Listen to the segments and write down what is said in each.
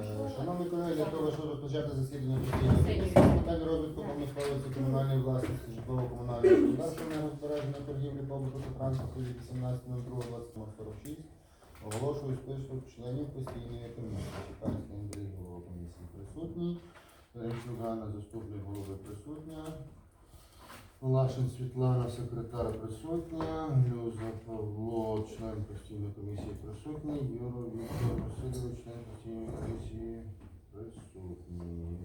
Е, Шановні колеги, для того, щоб розпочати засідання постійної питань розвитку промисловості комунальної власності, житлово-комунального господарства, нерозбереження торгівлі, побуту та транспорту від 18.02.2046 оголошую список членів постійної комісії. Чекальський Андрій, голова комісії присутній, Ганна, заступник голови присутня, Лашин Світлана, секретар присутня, Глюза Павло, член постійної комісії присутній, Юро Віктор Васильович, член постійної комісії присутній.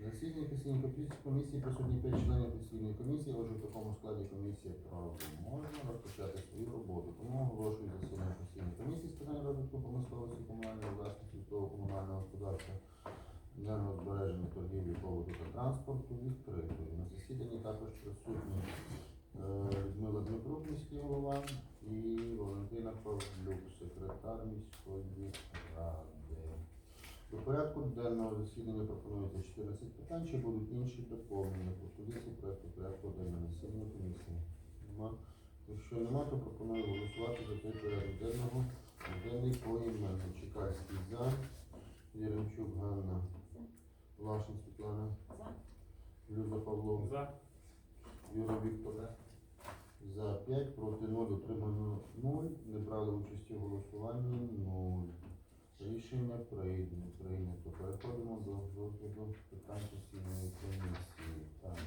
На засіданні постійної комісії- присутні 5 членів постійної комісії, отже, в такому складі комісія правда можна розпочати свою роботу. Тому оголошую засідання постійної комісії з питань розвитку промисловості, комунальної власності, того комунального господарства, енергозбереження, торгівлі, побуту та транспорту відкритою. На засіданні також присутні е, Людмила Дмитрук, міський голова, і Валентина Павлюк, секретар міської ради. До порядку денного засідання пропонується 14 питань, чи будуть інші доповнення пропозиції проекту порядку денного засідання комісії. Якщо нема, то пропоную голосувати за цей порядок денного. Денний поіменно. Чекальський за, Яремчук Ганна, Лашин Світлана, Люда Павло, За. Юра Віктор. За 5, проти 0, утримано 0, не брали участі в голосуванні 0. Рішення прийнято. прийнято. Переходимо до розгляду питань постійної комісії. Так.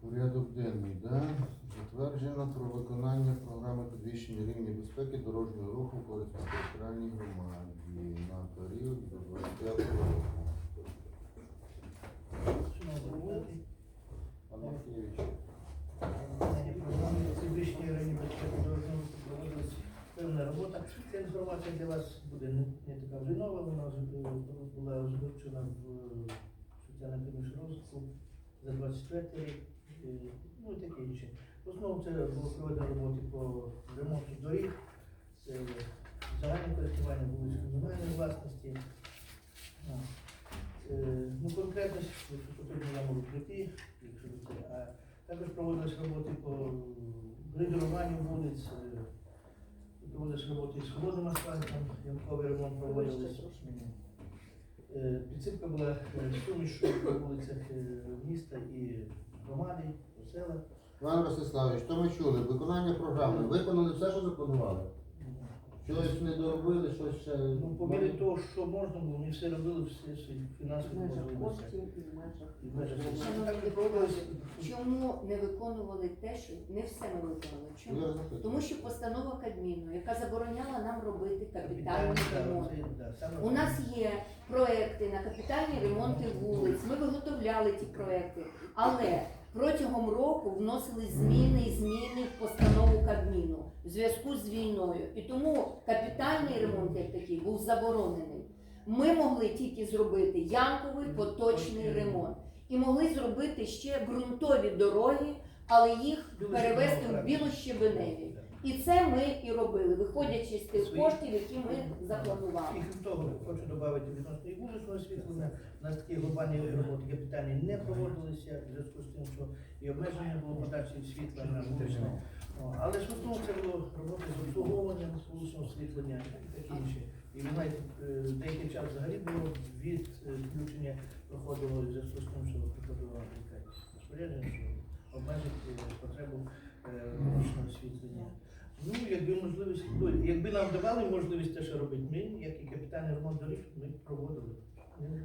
Порядок денний, да? Затверджено про виконання програми підвищення рівня безпеки дорожнього руху в територіальній громаді на період до 25 року. Руху проводилась певна робота. Ця інформація для вас буде не, така вже нова, вона була озвучена в е, соціальному комісії розвитку за 24 рік, е, ну і таке інше. В основному це було проведено роботи по ремонту доріг, загальне користування вулиць комунальної власності. Е, Ну, конкретно, якщо потрібно, я прийти, якщо це. А також проводились роботи по грейдеруванню вулиць, е, проводились роботи з холодним асфальтом, ямковий ремонт проводились. Е, Підсипка була сумішу по вулицях міста і громади, по селах. Іван Ростиславович, що ми чули? Виконання програми. Виконали все, що запланували? Щось не доробили, щось ще. Ну, по мірі того, що можна було, ми все робили, все свої фінансові межах можливості. коштів і в межах. І в межах коштів. Шановні депутати, Чому не виконували те, що не все ми виконали? Я Чому? Тому що постанова Кабміну, яка забороняла нам робити капітальний Капітальний, ремонт. так, це, да, саме У нас є проекти на капітальні ремонти вулиць. Ми виготовляли ті проекти, але протягом року вносили зміни і зміни в постанову Кабміну в зв'язку з війною. І тому капітальний ремонт як такий був заборонений. Ми могли тільки зробити ямковий поточний ремонт і могли зробити ще ґрунтові дороги, але їх перевести в білощебеневі. І це ми і робили, виходячи з тих коштів, які ми запланували. І крім того, хочу додати відносно і вуличного освітлення. У нас такі глобальні роботи капітальні не проводилися в зв'язку з тим, що і обмеження було подачі світла на вуличне. Але ж в основному це було роботи з обслуговуванням вуличного освітлення і таке інше. І ви знаєте, е, деякий час взагалі було від е, включення проходило в зв'язку з тим, що приходило розпорядження, що обмежить е, потребу е, вуличного освітлення. Ну, якби можливість, ну, якби нам давали можливість те, що робити ми, як і капітальний ремонт доріг, ми проводили. Ми- ми-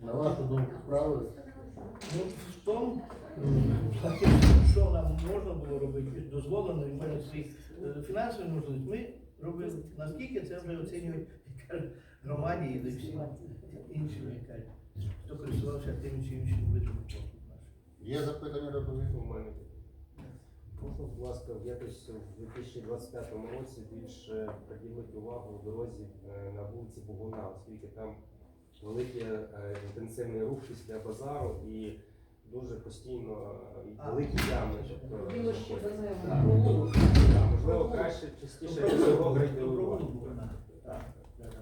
ми- На вашу думку, справились? Ну, в тому, що нам можна було робити, дозволено, і в мене свої е, фінансові можливості, ми робили. Наскільки це вже оцінюють громаді і всі інші, яка, хто користувався тим чи іншим видом. Є запитання доповідь? У мене можна, будь ласка, якось в 2025 році більше приділити увагу дорозі е, на вулиці Богуна, оскільки там великий е, інтенсивний рух після базару і дуже постійно е, великі ями. тобто, Можливо, краще частіше так,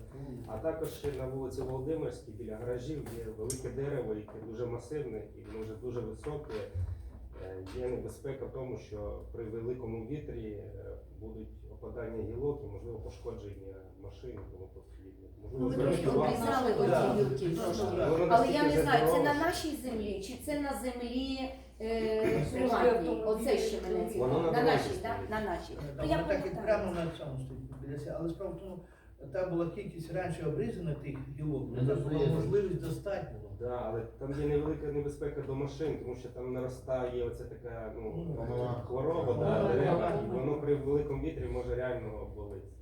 провулок. А також ще на вулиці Володимирській біля гаражів є велике дерево, яке дуже масивне і воно вже дуже високе. Е, Є небезпека в тому, що при великому вітрі е, будуть опадання гілок і можливо пошкодження машин, тому подібне. Ну, ми трошки обрізали оці гілки Ну, трошки. Але я не знаю, це на нашій землі чи це на землі е, приватній. Оце ще мене цікаво. на На нашій, так? На нашій. Е, Ну, я так і пам'ятаю. прямо на цьому стоїть Але справа в тому, там була кількість раніше обрізаних тих гілок, Ну, не це було є. можливість достати було. Да, але там є невелика небезпека до машин, тому що там наростає оця така ну, Ну, Хвороба. да, дерева, і воно при великому вітрі може реально обвалитися.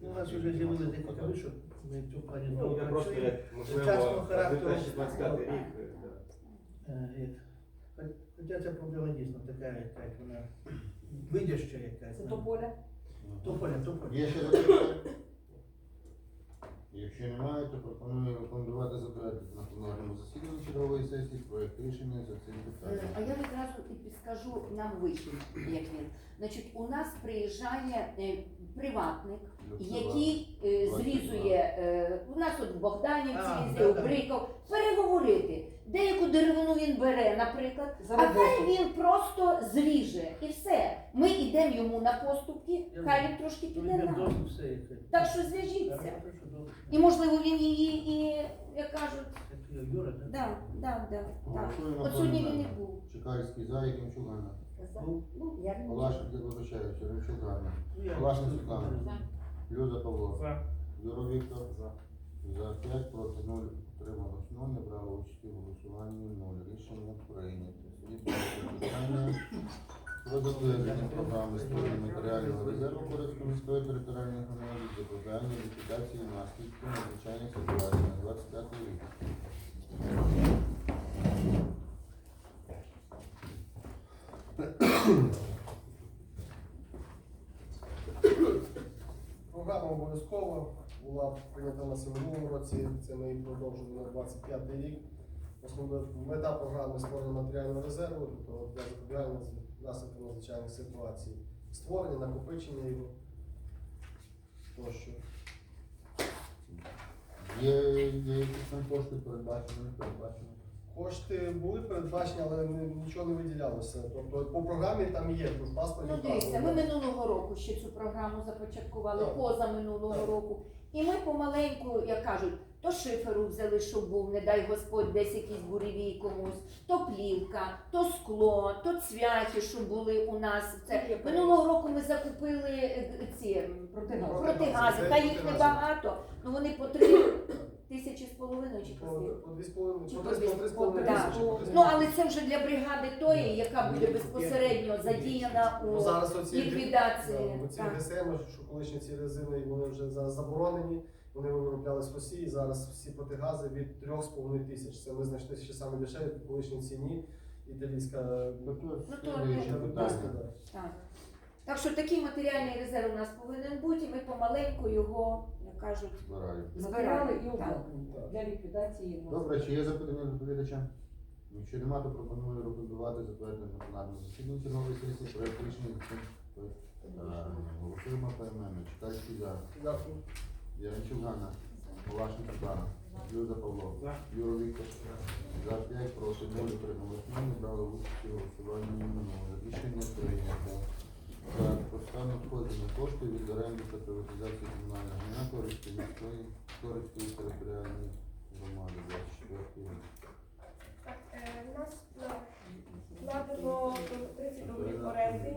Ну, У нас вже з'явилися декілька вишок, ми в цьому плані Ну, я просто як можливо характеру. 2025 рік. е. Е, хо- Хоча ця проблема дійсно така, яка як вона видяща якась. Це ну. тополя. Тополя, тополя. Є ще запитання? Якщо немає, то пропоную рекомендувати затвердити на пленарному засіданні чергової сесії проект рішення за цим Е, А я відразу і підскажу нам вихід, як він. Значить, у нас приїжджає е, приватник, який е, зрізує, е, у нас от в Богданівці, А, їздив, да-да. Бриков, переговорити. Деяку деревину він бере, наприклад, За а хай він просто зріже і все. Ми йдемо йому на поступки, Я хай він трошки Ну, піде нам. все яке. Так що зв'яжіться. І можливо він її і, як кажуть, Юра, так? да, да, да, так. От сьогодні він і був. Чекальський за, Якимчук Ганна. Ну, Ну, я не Палашик, я вибачаюся, Ремчук Ганна. ну, я- Власне, Світлана. За. Люда Павло. За. Юро Віктор. За. За 5, проти 0, утрималось 0, не брало участі в голосуванні 0. Рішення прийнято. Слідуюче питання про затвердження програми створення матеріального резерву Корецької міської територіальної громади запобігання ліквідації наслідків надзвичайних ситуацій на 25 рік. Програма обов'язкова була прийнята на минулому році, це ми її продовжили на 25 рік. Основна мета програми створення матеріального резерву тобто для запобігання наслідків надзвичайних ситуацій. Створення, накопичення його тощо. Є, якісь там кошти передбачені, передбачені? Кошти були передбачені, але нічого не виділялося. Тобто по програмі там є, в Ну дивіться, ми минулого року ще цю програму започаткували, Так. поза минулого Так. року. І ми помаленьку, як кажуть, то шиферу взяли, щоб був, не дай Господь, десь якийсь буревій комусь, то плівка, то скло, то цвяхи, щоб були у нас. Це минулого року ми закупили е, ці Протигази. протигази, та їх небагато, ну вони по три тисячі з половиною чи по По, дві з половиною, по по три по три з половиною Да. тисячі. по три з Ну половиною. але це вже для бригади тої, яка буде безпосередньо задіяна Ну, у зараз оці ліквідації. Да, оці Так. ДСМ, що колишні ці резини, вони вже зараз заборонені. Вони вироблялись в Росії. Зараз всі протигази від 3,5 тисяч. Це ми знайшли ще саме дешеві по колишній ціні. Італійська Ну, то да. Так. Так що такий матеріальний резерв у нас повинен бути, і ми помаленьку його, кажуть, Збираю. Матеріали і обладнання для ліквідації. Добре, чи є запитання до доповідача? Якщо нема, то пропоную рекомендувати затвердити на пленарному засіданні чергової сесії проект рішення питанням. Голосуємо поіменно. Чекальський за. Дякую. Яремчук Ганна. Палашник Світлана. Люда Павло. За. Юро Віктор. За 5, проти 0, утрималось 0, не брали участі у голосуванні 0. Рішення прийнято. Так, постав надходження коштів від оренди та приватизації комунального майна Корицької міської Корицької територіальної громади 24 рік. Так, е, у нас вкладено 30 договорів оренди.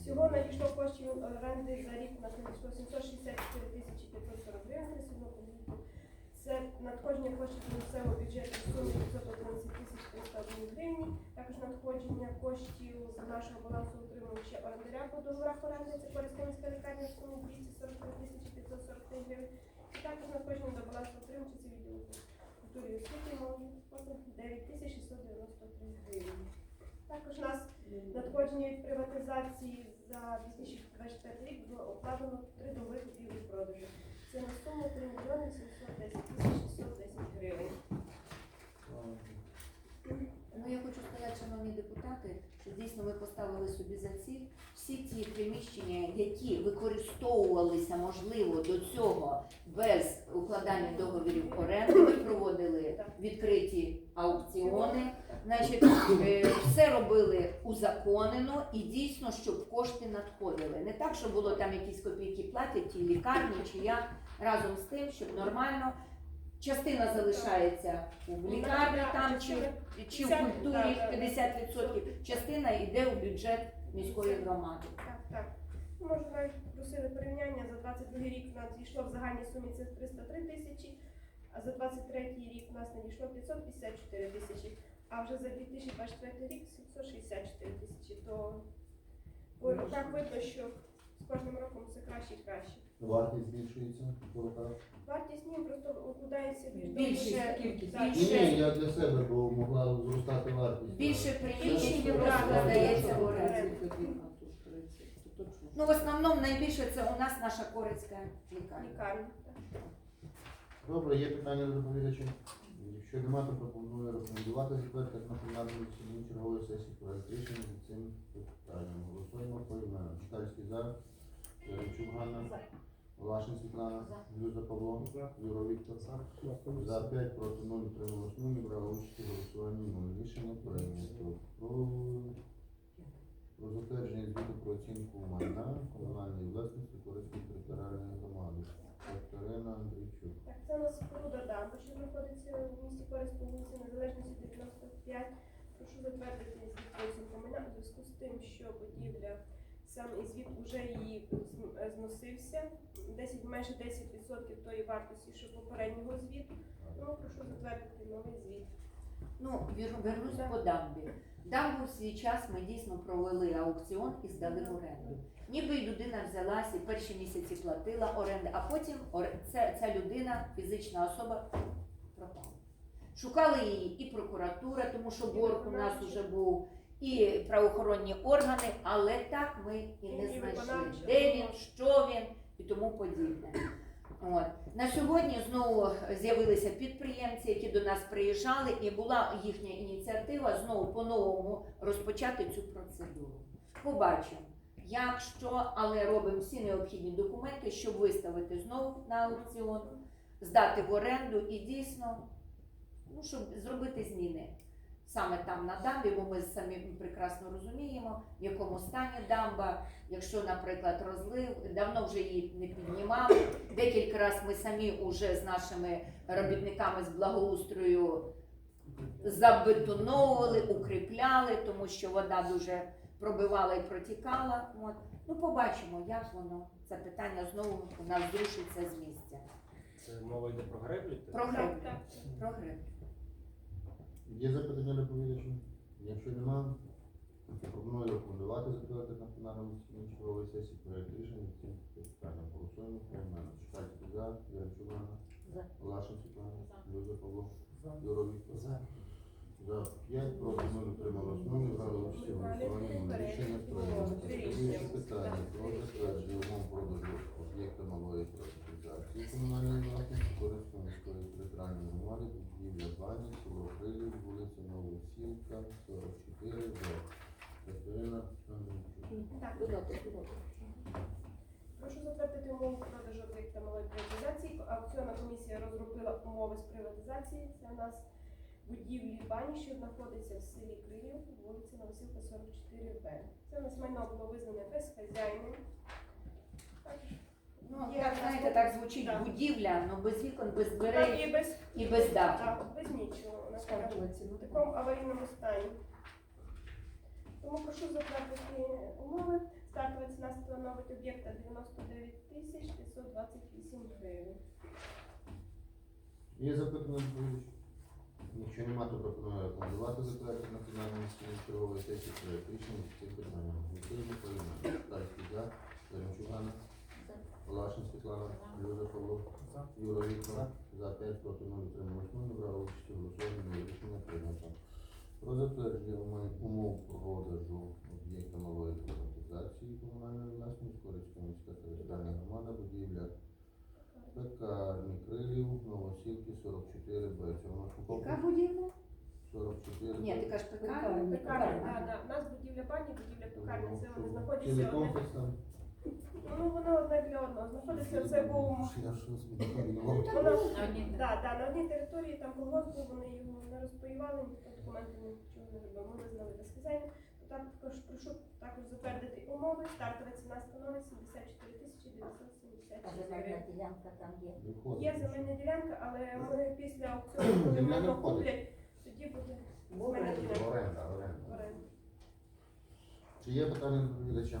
Всього надійшло коштів оренди за рік надійшло 764 тисячі 540 гривень. Це надходження коштів до місцевого бюджету в сумі 511 тисяч 301 гривні. Також надходження коштів з нашого балансу ще орендаря по договорах оренди. Це Корейська лікарня в сумі 243 тисячі 543 гривень. І також надходження до балансу отримувачів це відділу культури і освіти молоді спорту 9 тисяч 693 гривні. Також у нас надходження від приватизації за 2024 рік було укладено три договори купівлі продажу. Це на суму 3 мільйони 710 тисяч 610 гривень. Ну, я хочу сказати, шановні депутати, що дійсно ми поставили собі за ціль всі ті приміщення, які використовувалися, можливо, до цього без укладання договорів оренди. Ми проводили відкриті аукціони. Значить, е, все робили узаконено і дійсно, щоб кошти надходили. Не так, щоб було там якісь копійки платять ті лікарні чи як, разом з тим, щоб нормально. Частина залишається у лікарні там чи, чи в культурі 50%, частина йде у бюджет міської громади. Так, так. Ну, навіть просили порівняння за 22 рік у нас дійшло в загальній сумі це 303 тисячі, а за 23 рік у нас надійшло 554 тисячі, а вже за 2024 рік 764 тисячі. То так видно, що з кожним роком все краще і краще. Вартість збільшується по роках. Вартість ні, просто укладається Більшість, кількість. так, Ні, Більше- я для себе, бо могла зростати вартість. Більше приміщень просто просто в оренду. Ну, в основному найбільше це у нас наша корицька лікарня. Добре, є питання до доповідача? Якщо немає, то пропоную рекомендувати затвердити на пленарному засіданні чергової сесії проект рішення з цим питанням. Голосуємо по іменам. Читальський за, Яремчук Ганна, Влашин Світлана, Люза Павло, Юро Віктор. За 5 проти 0 утрималось 0, не брали участь 0. Рішення прийнято. Про, затвердження звіту про оцінку майна комунальної власності Корейської територіальної громади. Катерина Андрійчук. Так, це у нас споруда дамби, що знаходиться в місті Корис по вулиці Незалежності 95. Прошу затвердити звіт про оцінку майна у зв'язку з тим, що будівля сам і звіт вже її е, зносився. 10, майже 10% тої вартості, що попереднього звіту. Ну, прошу затвердити новий звіт. Ну, вернусь по дамбі. Дамбу в свій час ми дійсно провели аукціон і здали в оренду. Ніби людина взялась і перші місяці платила оренди, а потім ця людина, фізична особа, пропала. Шукали її і прокуратура, тому що борг у нас вже був, і правоохоронні органи, але так ми і не знайшли, де він, що він і тому подібне. От. На сьогодні знову з'явилися підприємці, які до нас приїжджали, і була їхня ініціатива знову по-новому розпочати цю процедуру. Побачимо, як що, але робимо всі необхідні документи, щоб виставити знову на аукціон, здати в оренду і дійсно, ну, щоб зробити зміни. Саме там на дамбі, бо ми самі прекрасно розуміємо, в якому стані дамба. Якщо, наприклад, розлив, давно вже її не піднімали. Декілька разів ми самі вже з нашими робітниками з благоустрою забетоновували, укріпляли, тому що вода дуже пробивала і протікала. От. Ну, побачимо, як воно це питання знову у нас зрушиться з місця. Це мова йде про греблю? Про греблю. Так, Про греблю. Є запитання доповідачу? Якщо немає, то пропоную рекомендувати затвердити на пленарному засіданні чергової сесії проект рішення цим питанням. Голосуємо по іменам. За, Яремчук Ганна, За. Лашин Світлана, Люза Павло, Юро Віктор. За. За 5 проти 0 утрималось 0, не брали участь у голосуванні. нуль. Рішення прийнято. Слідуюче питання про затвердження умов продажу об'єкта малої приватизації комунальної власності Корейської міської територіальної громади, будівля бані, село Крилів, вулиця Новосілка, 44, Б. Катерина Андрійчук. так. Прошу затвердити умови продажу об'єкта малої приватизації. Аукціонна комісія розробила умови з приватизації. Це у нас будівлі бані, що знаходиться в селі Крилів, вулиця Новосілка, 44Б. Це у нас майно було визнане безхазяйним. Ну, є так, знаєте, так звучить Так. будівля, ну без вікон, без Так, дверей і без, і без даху. так, без нічого. У нас така в такому аварійному стані. Тому прошу затвердити умови. Стартова ціна становить об'єкта 99 тисяч 528 гривень. Є запитання доповідачу? Якщо немає, то пропоную рекомендувати затвердити на пленарному засіданні чергової сесії проект рішення з цим питанням. Голосуємо по іменам. Читальський за, Яремчук Ганна, Світлана, Люза Павло, Юро Віктор. За 5 проти 0 утрималось 0, не участь у голосуванні, рішення прийнято. Про затвердження умов- умов продажу об'єкта малої приватизації комунальної власності Корицька міська територіальна громада, будівля пекарні Крилів, Новосілки, 44 Б. Це воно Яка будівля? 44. Ні, ти кажеш пекарня. Пекарня. Пекарня, так. У нас будівля бані, будівля пекарні, це вони знаходяться одне. комплекс там. Ну воно одне для одного. Знаходиться це був. Я не. Воно да, да, на одній території там колгосп був, вони його не розпаювали, ніхто документи нічого не робив. Ми визнали без хазяїна. То також прошу також затвердити умови. Стартова ціна становить 74 тисячі 976 гривень. ділянка там є. Є земельна ділянка, але ми після аукціону, коли Земля не воно входить. куплять, тоді буде земельна ділянка. Оренда, оренда. Чи є питання до доповідача?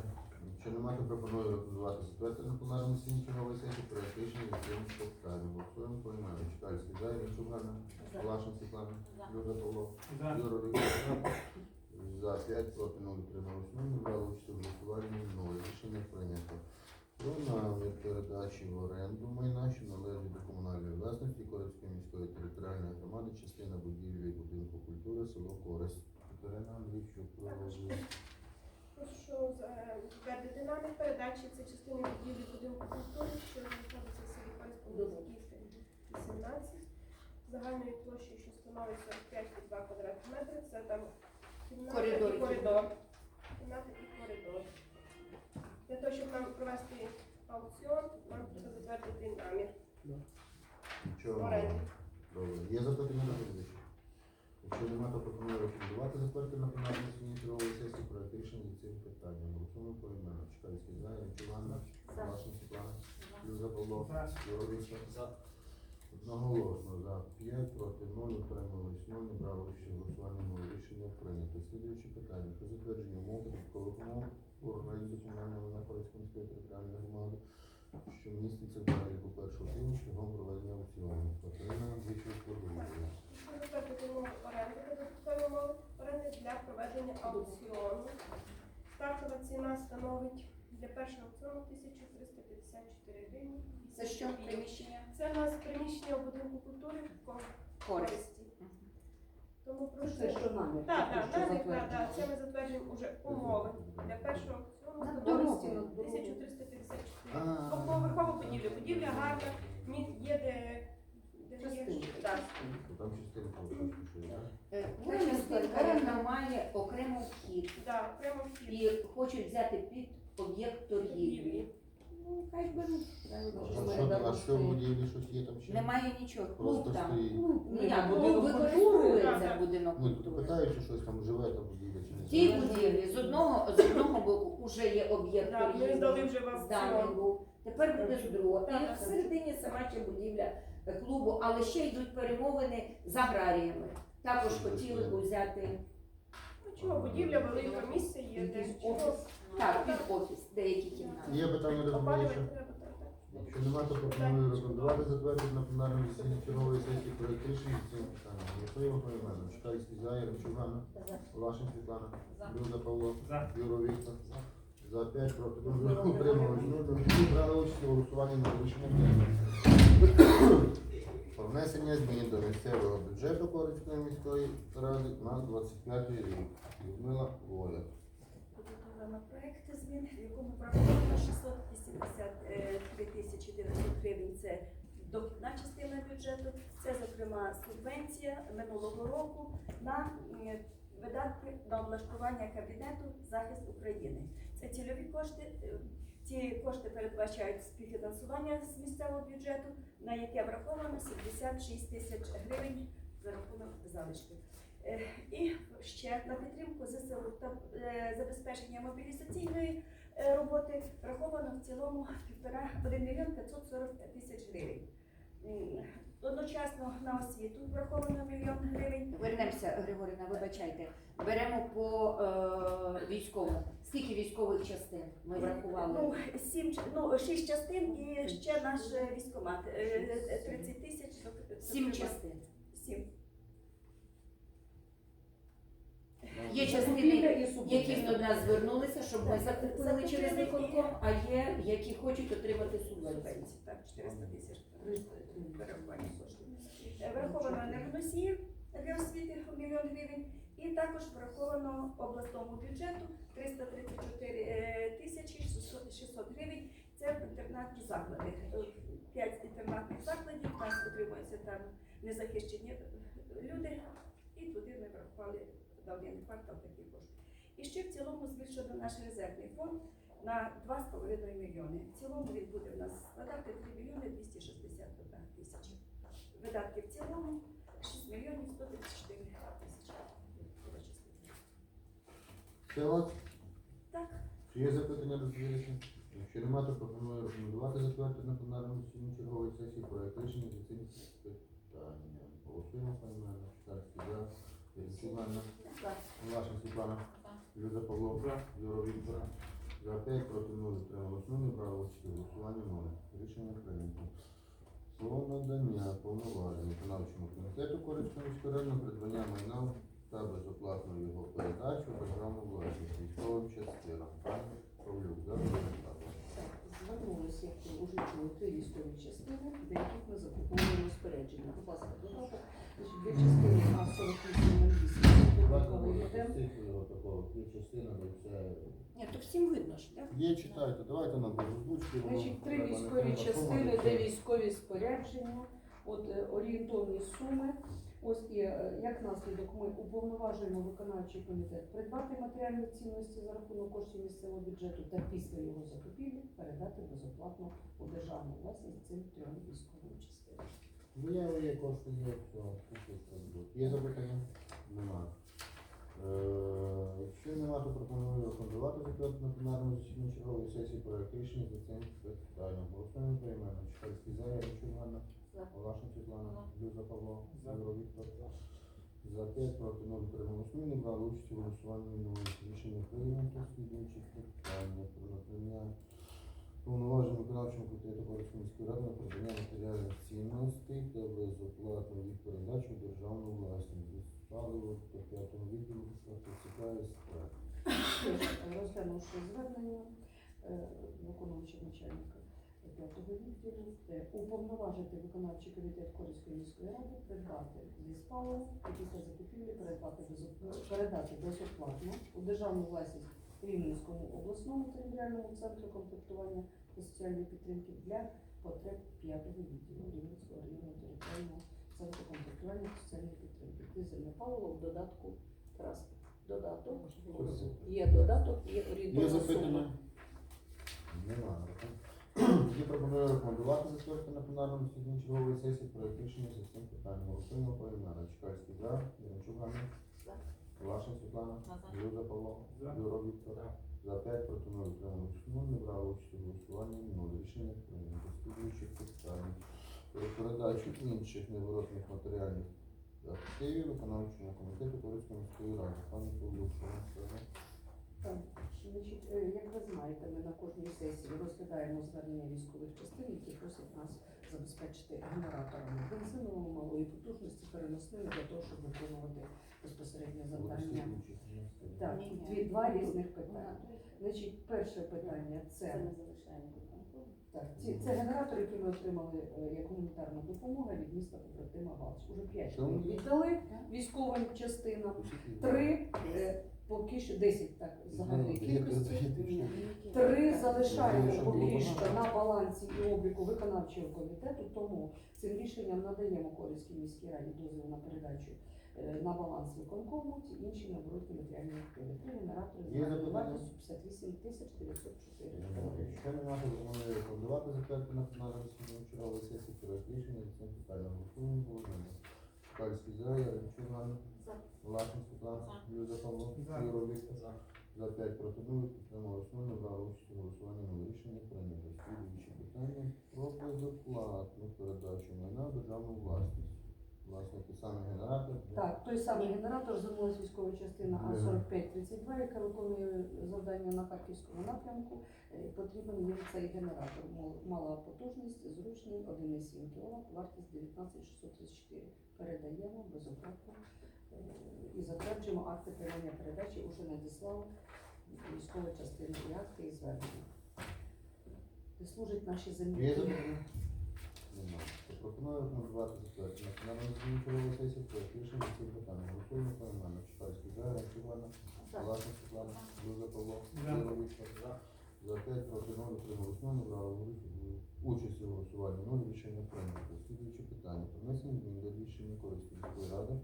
Якщо немає, то пропоную рекомендувати затвердити на пленарному засіданні чергової сесії проект рішення за цим питанням. Голосуємо по імені. Чекальський за, Іванчук Ганна, Палашин Світлана, Люда Павло, Юра Вікторович. За 5 проти 0 утрималось 0, брали участь у голосуванні 0. Рішення прийнято. Про намір передачі в оренду майна, що належить до комунальної власності Корецької міської територіальної громади, частина будівлі будинку культури, село Корець. Катерина Андрійчук. Прошу е, затвердити намір передачі це частини будівлі будинку культури, що знаходиться в селі Польсько-Мозиківське, 18, загальною площею, що становить 45,2 квадратних метри. Це там Коридор. і коридор. Кімната і коридор. Для того, щоб нам провести аукціон, нам треба затвердити намір. Нічого. Оренди. Добре. Є запитання на доповідача? Якщо немає, то пропоную рекомендувати затвердити на пленарній сесії чергової сесії проект рішення з цим питанням. Голосуємо по імenu. Чекальський за, Іванчук Ганна, Палашин Світлана, Люда Павло, Юра Вікторович. Одноголосно за 5 проти 0, утримались 0, не у голосуванні 0. Рішення прийнято. Слідуючі питання. Про затвердження умов додаткових умов організації комунального находської міської територіальної громади, що міститься в переліку першого північ шляхом проведення аукціону. Катерина додаткові умови оренди для проведення аукціону. Стартова ціна становить для першого аукціону 1354 гривні. Це що приміщення? Це у нас приміщення у будинку культури в користі. Тому прошу. Це що намір? Так, так, Що намір, так, так, це ми затверджуємо вже умови. Для першого На становить 1354. А. Двоповерхова будівля. Будівля гарна, є де, так? Е, має окремо вхід. і хочуть взяти під об'єкт торгівлі. Ну, хай беруть. А що, а що в будівлі щось є там ще? Немає нічого. Клуб Просто там. стоїть. Ну, як, будинок клуб використовується будинок Ну, культури. питаю, чи щось там живе та будівля чи не В тій живе. будівлі з одного з одного боку вже є об'єкт Так, ми торгівлі. здали вже в зданий аукціон. був. Тепер буде з другого. Так, І так. всередині сама ще будівля е, клубу, але ще йдуть перемовини з аграріями. Також хотіли б взяти Ну чого, будівля велика, місце є, де Якийсь чого. офіс. Так, під офіс, деякі кімнати. Є питання до доповідача? Якщо немає, то пропоную рекомендувати затвердити на пленарному засіданні чергової сесії проект рішення з цим питанням. Голосуємо по іменам. Чекальський за, Яремчук Ганна, Лашин Світлана, Люда Павло, За. Юро Віктор. За 5 проти 0, утрималось 0, брали участь у голосуванні на рішення. Про внесення змін до місцевого бюджету Корицької міської ради на 25 рік. Людмила Воля. Якому враховано 683 тисячі 900 гривень. Це дохідна частина бюджету. Це, зокрема, субвенція минулого року на видатки на облаштування кабінету захист України. Це цільові кошти. е, Ці кошти передбачають співфінансування з місцевого бюджету, на яке враховано 76 тисяч гривень за рахунок залишків. Е, І ще на підтримку ЗСУ та е, забезпечення мобілізаційної роботи враховано в цілому півтора 1 мільйон 540 тисяч гривень. Одночасно на освіту враховано мільйон гривень. Вернемося, Григорівна, вибачайте. Беремо по е, військовому. Скільки військових частин ми врахували? Ну, сім, ну, шість частин і ще наш е, військкомат. Е, 30 тисяч. Сім частин. Сім. Є частини, які до нас звернулися, щоб ми закупили через виконком, а є, які хочуть отримати субвенцію. Так, 400 тисяч перерахування коштів. Е, Враховано енергоносії для освіти мільйон гривень. І також враховано обласному бюджету 334 е, тисячі 600 600 гривень. Це інтернатні заклади. Е, П'ять інтернатних закладів. У нас утримуються там незахищені люди. І І туди ми врахували на квартал такі кошти. І ще в цілому збільшено наш резервний фонд на 2,5 мільйони. В цілому він буде в нас складати 3 мільйони 261 тисячі. Видатки в цілому 6 мільйонів 134 тисячі. От? Так. Чи є запитання до звірити? Якщо немає, то пропоную рекомендувати затвердити на пленарному засіданні чергової сесії проект рішення за цим питанням. Голосуємо пане мене. Шкарський за. Єрці Івановна. Влашин Світлана. Люда Павло. Юро Віктор. За 5 проти 0 утрималось 0, не брали участь у голосуванні 0. Рішення прийнято. Слово надання повноважень виконавчому комітету Корицького міського району придбання майна та безоплатну його передачу програму власність військовим частинам. Павлюк, за результатом. Звернулися, як ви вже чули, три військові частини, до яких ми закуповуємо розпорядження. Будь ласка, додаток. Значить, дві частини на 48 Давайте коли може йдемо. пустити його такого, є частина, де все. Ні, то всім видно ж, так? Є, читайте, давайте на без озвучки. Значить, три військові частини, де військові спорядження, от е, орієнтовні суми. Ось і е, як наслідок ми уповноважуємо виконавчий комітет придбати матеріальні цінності за рахунок коштів місцевого бюджету та після його закупівлі передати безоплатно у державну власність цим трьом військовим частинам. Вияву є, кошти є, буде. Є запитання? Нема. Е, Якщо нема, то пропоную рекомендувати затвердити на пленарному засіданні чергової сесії проект рішення за цим питанням. Голосуємо поіменно. Чекальський за, Яричук Ганна. За. Волошин Світлана. Люза Павло. Юро Віктор. За 5 проти 0 утрималось 0, не брали участь у голосуванні минулого рішення прийнято. Слідуючі питання про надання повноважень виконавчому комітету міської ради на придбання матеріальних цінностей та безоплатну їх передачу державну власність. Паливо до п'ятого відділу ТЦК СП. Розглянувши звернення е, виконуючого начальника п'ятого відділу, уповноважити виконавчий комітет Корейської міської ради придбати зі спалу і після закупівлі передати безоп- передати безоплатно у державну власність Рівненському обласному територіальному центру комплектування та соціальної підтримки для потреб п'ятого відділу Рівненського районного територіального центру комплектування та соціальної підтримки. Дизельне паливо в додатку транспорт. Додаток є додаток, є Є орієнтовна сума. запитання? Нема. Тоді пропоную рекомендувати затвердити на пленарному засіданні чергової сесії проект рішення за цим питанням. Голосуємо поіменно. Чекальський за, Яричук Ганна. За. Світлана. За. Люда Павло. Юро Віктор. За 5 проти 0 утрималось 0, не брали участь у голосуванні 0. Рішення прийнято. Слідуючі питання. Про передачу інших неворотних матеріальних активів виконавчому комітету Корейської міської ради. Пане Павлюк, що вам сказати? Так, Значить, е, як ви знаєте, ми на кожній сесії розглядаємо звернення військових частин, які просять нас забезпечити генераторами бензинового малої потужності, переносними для того, щоб виконувати безпосередньо завдання. Так, дві, два різних питання. Значить, перше питання це. Так, ці, це генератор, який ми отримали е, як гуманітарна допомога від міста побратима Галич. Уже п'ять ми віддали військовим частинам, три е, поки що 10 так загальної кількості. Три залишаємо поки що на балансі і обліку виконавчого комітету, тому цим рішенням надаємо Корейській міській раді дозвіл на передачу е, на баланс виконкому, ці інші наоборотні матеріальні активи. Три генератори з 58 тисяч 904 гривень. Якщо немає, то пропоную рекомендувати затвердити на пленарному засіданні чергової сесії проект рішення цим питанням. Голосуємо. Чекальський за, Яричук Ганна. За. Влашин Світлана. Люда Павло. За 5 проти 0, основну 0, не брали участь у голосуванні 0. Рішення прийнято. Слідуючі питання про безоплатну передачу майна в державну власність. Власне, той самий генератор. Так, той самий генератор звернулася військова частина А4532, яка виконує завдання на харківському напрямку. Е, Потрібен їм цей генератор. Мала потужність, зручний, 1,7 кВт, вартість 19634. Передаємо безоплатно е, і затверджуємо акти приймання передачі. Уже надіслав військова частина і акти і звернення. Де служать наші землі. Запитання? Нема. То Пропоную рекомендувати затвердити на засіданні чергової сесії проект рішення цим питанням. Голосуємо поіменно. Чекальський за. За. Власне Світлана. Люда Павло. За. За 5 проти 0 утрималось 0, брали участь у голосуванні 0, рішення прийнято. Слідуюче питання. Про внесення змін до рішення Корейської міської ради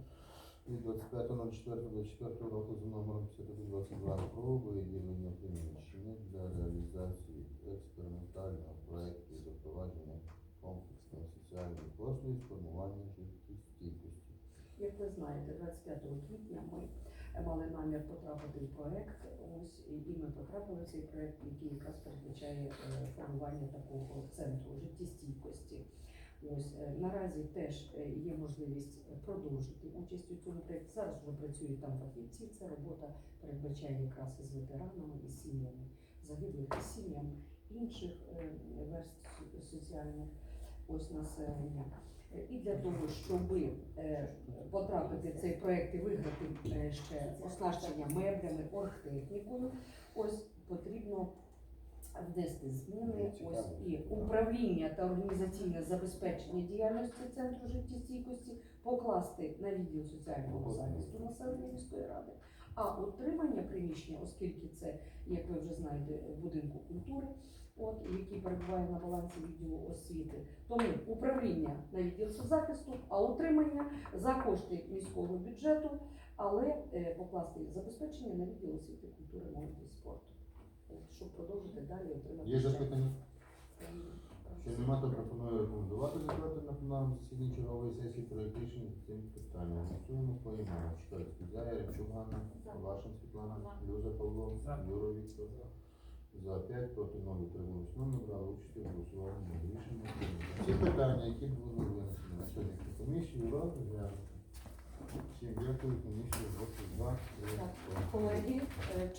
від 25.04.24 року за номером 5122 про виділення приміщення для реалізації експериментального проекту і запровадження формування життєстійкості. Як ви знаєте, 25 квітня ми мали намір потрапити в проект. Ось і ми потрапили в цей проект, який якраз передбачає е, формування такого центру життєстійкості. Ось е, наразі теж е, є можливість продовжити участь у цьому проєкті. Зараз вже працюють там фахівці. Ця робота передбачає якраз із ветеранами і сім'ями загиблих сім'ям інших верств соціальних ось населення. Е, І для того, щоб потрапити в цей проект і виграти е, ще оснащення меблями, оргтехнікою, ось потрібно внести зміни. Ось і управління та організаційне забезпечення діяльності центру життєстійкості покласти на відділ соціального захисту населення міської ради. А утримання приміщення, оскільки це, як ви вже знаєте, будинку культури, от який перебуває на балансі відділу освіти, тому управління на відділ захисту, а утримання за кошти міського бюджету, але е, покласти забезпечення на відділ освіти, культури, молоді і спорту, От, щоб продовжити далі отримати. Є запитання? е, Що нема, то пропоную рекомендувати затвердити на пленарному засіданні чергової сесії проект рішення з цим питанням. Голосуємо по іменам. Чекайте, Заря, Ремчук, Ганна, Вашин, Світлана, Люза, Павло, Юра, Віктор. За 5, проти 0, утрималось 0, набрали участь в голосуванні. Рішення прийнято. Всі питання, які були винесені на сьогоднішню комісію, для Всім дякую, комісію, 22, 3, Колеги, е,